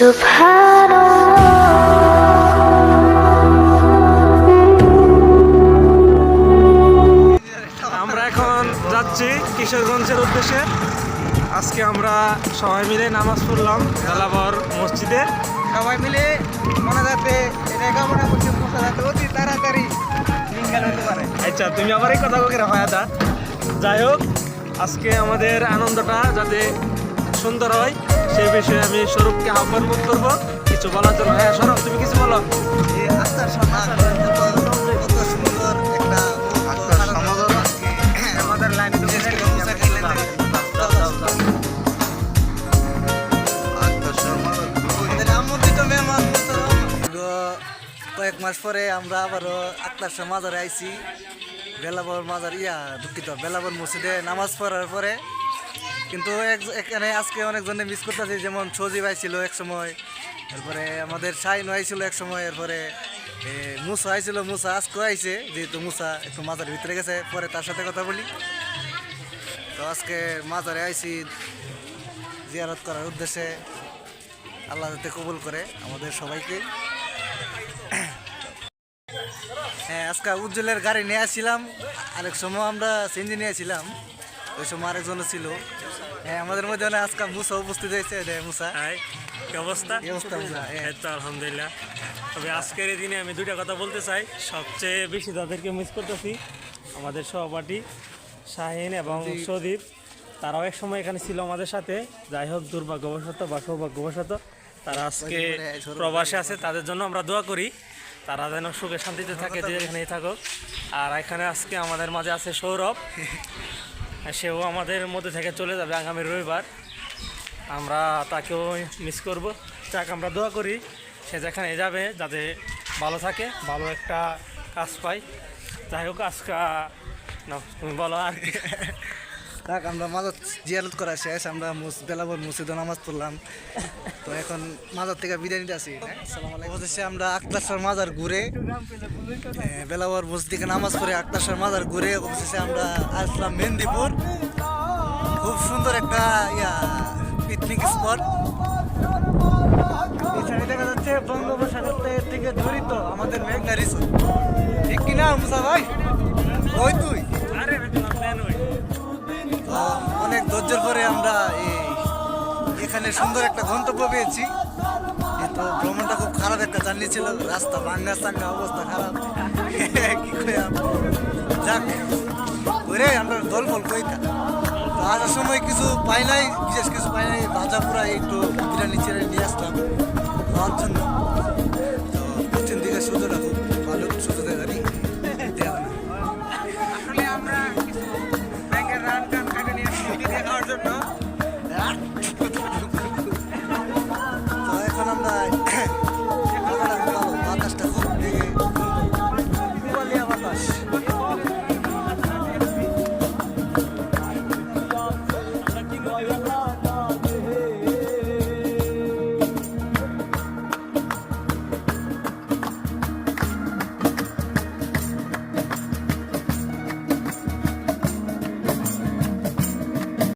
আমরা এখন যাচ্ছি কিশোরগঞ্জের উদ্দেশ্যে। আজকে আমরা সবাই মিলে নামাজ পড়লাম জালাবর মসজিদে। সবাই মিলে মনে যাতে লেখাপড়া করছে মশা যাতে অতি তাড়াতাড়ি লিঙ্গাল হতে পারে। আচ্ছা তুমি আবার এই কথা বকে হয় যাই হোক আজকে আমাদের আনন্দটা যাতে সুন্দর হয়। সেই বিষয়ে আমি স্বরূপকে আহ্বান করব। কিছু বলার জন্য। হ্যাঁ স্বরূপ তুমি কিছু বলো। আত্মার কয়েক মাস পরে আমরা আবারও আক্তার শাহ মাজারে আইছি। বেলাবর মাজার ইয়া দুঃখিত বেলাবর মসজিদে নামাজ পড়ার পরে কিন্তু এখানে আজকে অনেকজনে মিস করতেছে, যেমন সজীব আইছিল এক সময়, এরপরে আমাদের শাহিন আইছিল এক সময়, এরপরে মুসা আইছিল মুসা আজকে আইছে, যেহেতু মুসা একটু মাজারের ভিতরে গেছে, পরে তার সাথে কথা বলি। তো আজকে মাজারে আইছি জিয়ারত করার উদ্দেশ্যে, আল্লাহ যাতে কবুল করে আমাদের সবাইকে। হ্যাঁ আজকে উজ্জ্বলের গাড়ি নিয়ে আসছিলাম, আরেক সময় আমরা সিঞ্জি নিয়েছিলাম ওই সময় আরেকজনও ছিল। হ্যাঁ আমাদের মধ্যে অনেক আজকে মুসা উপস্থিত হয়েছে মুসা। হাই কি অবস্থা? অবস্থা হ্যাঁ। তো আলহামদুলিল্লাহ। তবে আজকের এই দিনে আমি দুইটা কথা বলতে চাই। সবচেয়ে বেশি তাদেরকে মিস করতেছি আমাদের সহপাঠী শাহিন এবং সদীপ। তারাও এক সময় এখানে ছিল আমাদের সাথে। যাই হোক দুর্ভাগ্যবশত বা সৌভাগ্যবশত তারা আজকে প্রবাসে আছে তাদের জন্য আমরা দোয়া করি। তারা যেন সুখে শান্তিতে থাকে যে এখানেই থাকুক। আর এখানে আজকে আমাদের মাঝে আছে সৌরভ। সেও আমাদের মধ্যে থেকে চলে যাবে আগামী রবিবার। আমরা তাকেও মিস করব। যাক, আমরা দোয়া করি সে যেখানে যাবে, যাতে ভালো থাকে, ভালো একটা কাজ পায়। যাই হোক, আজকা না তুমি বলো আর। থাক আমরা মাজার জিয়ারত করা শেষ আমরা বেলাবর মসজিদে নামাজ পড়লাম। তো এখন মাজার থেকে বিদায় নিতে আসি। অবশেষে আমরা আক্তার মাজার ঘুরে হ্যাঁ, বেলাবর মসজিদ নামাজ পড়ে আক্তার মাজার ঘুরে অবশেষে আমরা আসলাম মেহেন্দিপুর। খুব সুন্দর একটা ইয়া পিকনিক স্পট বঙ্গোপসাগর থেকে- জড়িত আমাদের মেঘনা রিসোর্ট ঠিক কিনা মুসা ভাই? ওই তুই। ধৈর্যের পরে আমরা এখানে সুন্দর একটা গন্তব্য পেয়েছি। কিন্তু ভ্রমণটা খুব খারাপ একটা জার্নি ছিল। রাস্তা ভাঙ্গা সাঙ্গা অবস্থা খারাপ। কি কইয়াম যাক, ওরে আমরা দল বল কইতা তো আসার সময় কিছু পাই নাই, বিশেষ কিছু পাই নাই। ভাজা পুরা একটু বিরিয়ানি নিয়ে আসলাম। খাওয়ার জন্য।